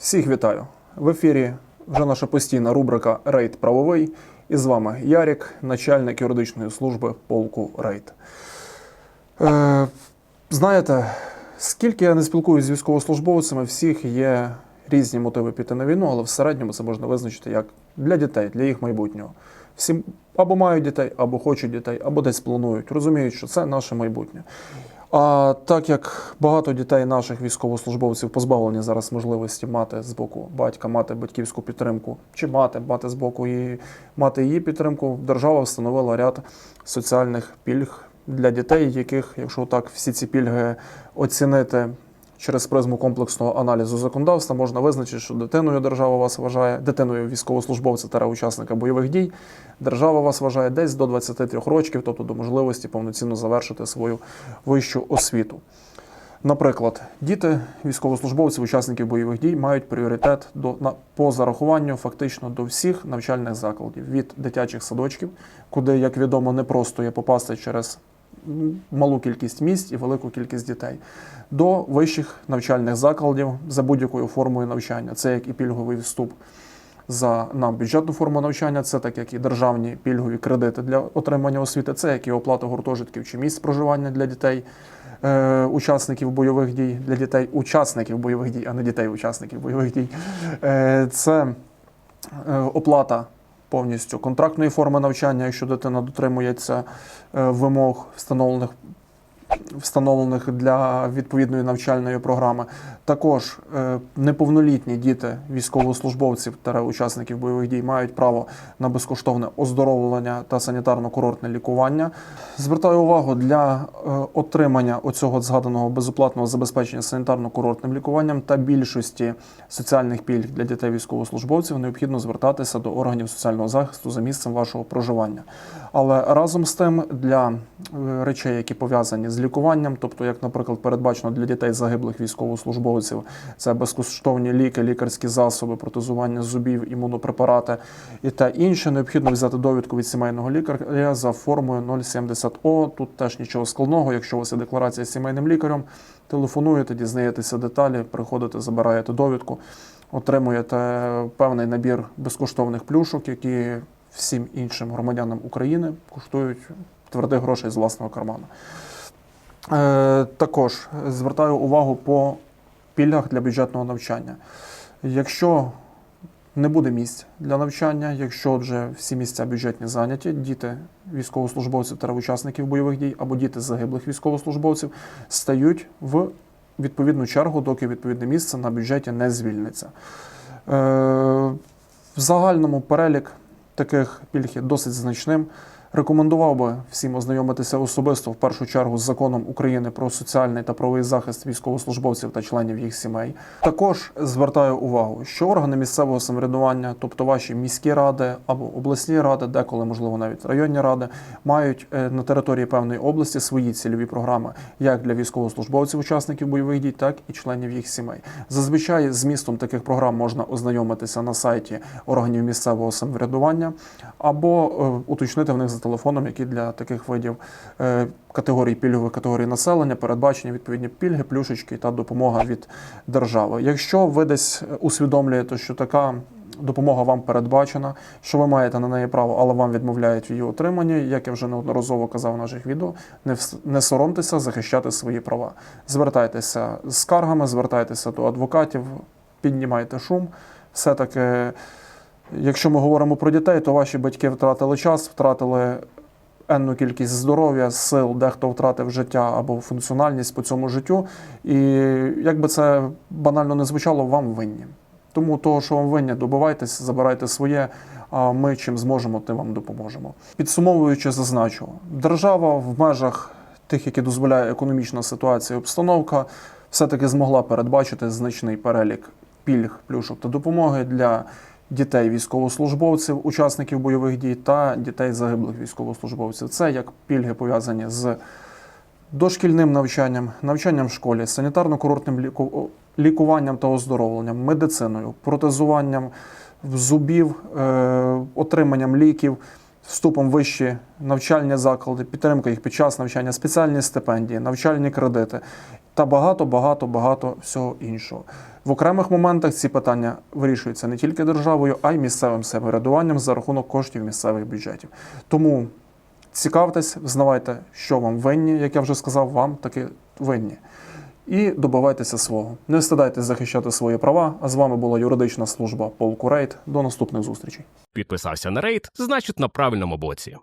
Всіх вітаю! В ефірі вже наша постійна рубрика Рейд правовий. І з вами Ярік, начальник юридичної служби полку Рейд. Е, знаєте, скільки я не спілкуюся з військовослужбовцями, всіх є різні мотиви піти на війну, але в середньому це можна визначити як для дітей, для їх майбутнього. Всі або мають дітей, або хочуть дітей, або десь планують, розуміють, що це наше майбутнє. А так як багато дітей наших військовослужбовців позбавлені зараз можливості мати з боку батька, мати батьківську підтримку, чи мати, мати з боку і мати її підтримку, держава встановила ряд соціальних пільг для дітей, яких, якщо так всі ці пільги оцінити через призму комплексного аналізу законодавства, можна визначити, що дитиною держава вас вважає, дитиною військовослужбовця та учасника бойових дій, держава вас вважає десь до 23 років, тобто до можливості повноцінно завершити свою вищу освіту. Наприклад, діти військовослужбовців, учасників бойових дій мають пріоритет до на по зарахуванню фактично до всіх навчальних закладів від дитячих садочків, куди, як відомо, не просто є попасти через малу кількість місць і велику кількість дітей, до вищих навчальних закладів за будь-якою формою навчання. Це як і пільговий вступ за на бюджетну форму навчання, це так як і державні пільгові кредити для отримання освіти, це як і оплата гуртожитків чи місць проживання для дітей. е, Учасників бойових дій для дітей, учасників бойових дій, а не дітей, учасників бойових дій. Е, Це е, оплата повністю. Контрактної форми навчання, якщо дитина дотримується е, вимог, встановлених встановлених для відповідної навчальної програми. Також е, неповнолітні діти військовослужбовців та учасників бойових дій мають право на безкоштовне оздоровлення та санітарно-курортне лікування. Звертаю увагу для е, отримання оцього згаданого безоплатного забезпечення санітарно-курортним лікуванням та більшості соціальних пільг для дітей військовослужбовців необхідно звертатися до органів соціального захисту за місцем вашого проживання. Але разом з тим для е, речей, які пов'язані з лікуванням, тобто, як, наприклад, передбачено для дітей загиблих військовослужбовців, це безкоштовні ліки, лікарські засоби, протезування зубів, імунопрепарати і те інше, необхідно взяти довідку від сімейного лікаря за формою 070О. Тут теж нічого складного. Якщо у вас є декларація з сімейним лікарем, телефонуєте, дізнаєтеся деталі, приходите, забираєте довідку, отримуєте певний набір безкоштовних плюшок, які всім іншим громадянам України коштують твердих грошей з власного карману. Е, також звертаю увагу по пільгах для бюджетного навчання. Якщо не буде місць для навчання, якщо вже всі місця бюджетні зайняті, діти військовослужбовців та учасників бойових дій або діти загиблих військовослужбовців стають в відповідну чергу, доки відповідне місце на бюджеті не звільниться. Е, в загальному перелік таких пільг є досить значним. Рекомендував би всім ознайомитися особисто в першу чергу з законом України про соціальний та правовий захист військовослужбовців та членів їх сімей. Також звертаю увагу, що органи місцевого самоврядування, тобто ваші міські ради або обласні ради, деколи можливо навіть районні ради, мають е, на території певної області свої цільові програми, як для військовослужбовців, учасників бойових дій, так і членів їх сімей. Зазвичай змістом таких програм можна ознайомитися на сайті органів місцевого самоврядування або е, уточнити в них телефоном, які для таких видів е, категорій пільгових категорій населення передбачені відповідні пільги, плюшечки та допомога від держави. Якщо ви десь усвідомлюєте, що така допомога вам передбачена, що ви маєте на неї право, але вам відмовляють в її отриманні, як я вже неодноразово казав в наших відео, не, не соромтеся захищати свої права. Звертайтеся з скаргами, звертайтеся до адвокатів, піднімайте шум. Все-таки, якщо ми говоримо про дітей, то ваші батьки втратили час, втратили енну кількість здоров'я, сил, дехто втратив життя або функціональність по цьому життю. І як би це банально не звучало, вам винні. Тому того, що вам винні, добивайтесь, забирайте своє, а ми чим зможемо, тим вам допоможемо. Підсумовуючи, зазначу, держава в межах тих, які дозволяє економічна ситуація обстановка, все-таки змогла передбачити значний перелік пільг, плюшок та допомоги для дітей військовослужбовців, учасників бойових дій та дітей загиблих військовослужбовців. Це як пільги пов'язані з дошкільним навчанням, навчанням в школі, санітарно-курортним ліку- лікуванням та оздоровленням, медициною, протезуванням зубів, е, отриманням ліків, вступом вищі навчальні заклади, підтримка їх під час навчання, спеціальні стипендії, навчальні кредити та багато, багато, багато всього іншого. В окремих моментах ці питання вирішуються не тільки державою, а й місцевим самоврядуванням за рахунок коштів місцевих бюджетів. Тому цікавтесь, взнавайте, що вам винні, як я вже сказав, вам таки винні. І добивайтеся свого. Не встидайтесь захищати свої права. А з вами була юридична служба полку Рейд. До наступних зустрічей. Підписався на рейд, значить на правильному боці.